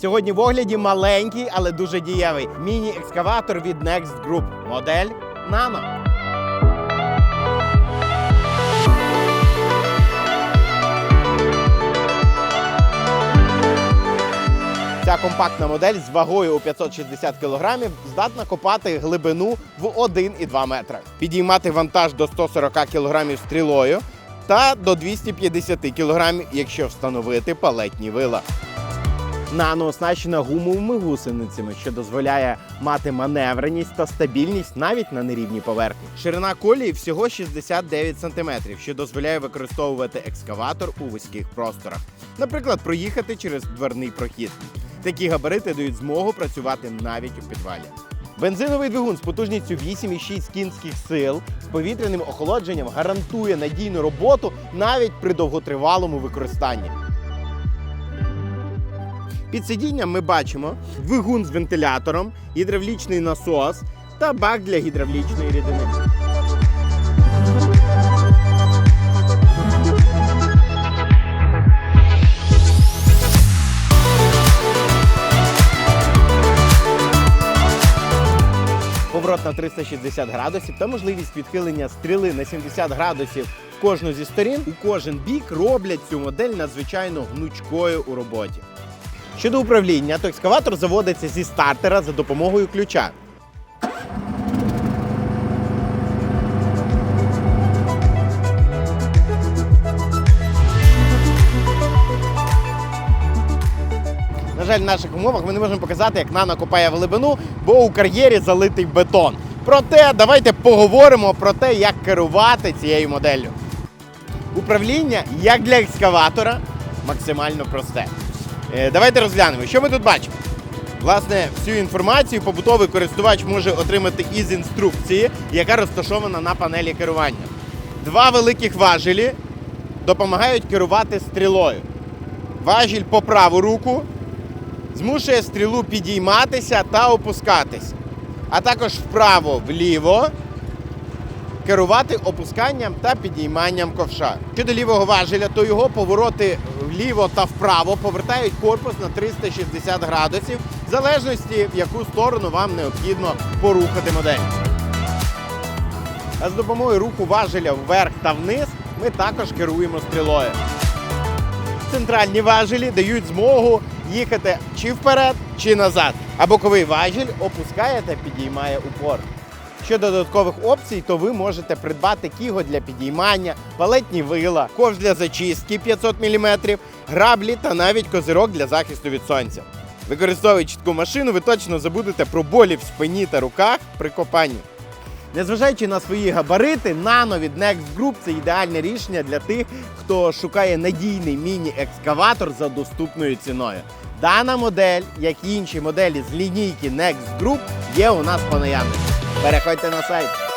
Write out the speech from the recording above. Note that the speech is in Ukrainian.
Сьогодні в огляді маленький, але дуже дієвий міні-екскаватор від Next Group. Модель Nano. Ця компактна модель з вагою у 560 кг здатна копати глибину в 1,2 метра, підіймати вантаж до 140 кг стрілою та до 250 кг, якщо встановити палетні вила. Нано оснащена гумовими гусеницями, що дозволяє мати маневреність та стабільність навіть на нерівній поверхні. Ширина колії всього 69 см, що дозволяє використовувати екскаватор у вузьких просторах. Наприклад, проїхати через дверний прохід. Такі габарити дають змогу працювати навіть у підвалі. Бензиновий двигун з потужністю 8,6 кінських сил з повітряним охолодженням гарантує надійну роботу навіть при довготривалому використанні. Під сидінням ми бачимо двигун з вентилятором, гідравлічний насос та бак для гідравлічної рідини. Поворот на 360 градусів та можливість відхилення стріли на 70 градусів в кожну зі сторін у кожен бік роблять цю модель надзвичайно гнучкою у роботі. Щодо управління, то екскаватор заводиться зі стартера за допомогою ключа. На жаль, в наших умовах ми не можемо показати, як нано копає в глибину, бо у кар'єрі залитий бетон. Проте давайте поговоримо про те, як керувати цією моделлю. Управління, як для екскаватора, максимально просте. Е, Давайте розглянемо, що ми тут бачимо. Власне, всю інформацію побутовий користувач може отримати із інструкції, яка розташована на панелі керування. Два великих важелі допомагають керувати стрілою. Важіль по праву руку змушує стрілу підійматися та опускатися, а також вправо-вліво керувати опусканням та підійманням ковша. Щодо лівого важеля, то його повороти вліво та вправо повертають корпус на 360 градусів, в залежності в яку сторону вам необхідно порухати модель. А з допомогою руху важеля вверх та вниз ми також керуємо стрілою. Центральні важелі дають змогу їхати чи вперед, чи назад. А боковий важіль опускає та підіймає упор. Щодо додаткових опцій, то ви можете придбати кіго для підіймання, палетні вила, ковш для зачистки 500 мм, граблі та навіть козирок для захисту від сонця. Використовуючи таку машину, ви точно забудете про болі в спині та руках при копанні. Незважаючи на свої габарити, нано від Next Group це ідеальне рішення для тих, хто шукає надійний міні-екскаватор за доступною ціною. Дана модель, як і інші моделі з лінійки Next Group, є у нас по наявності. para corte no site.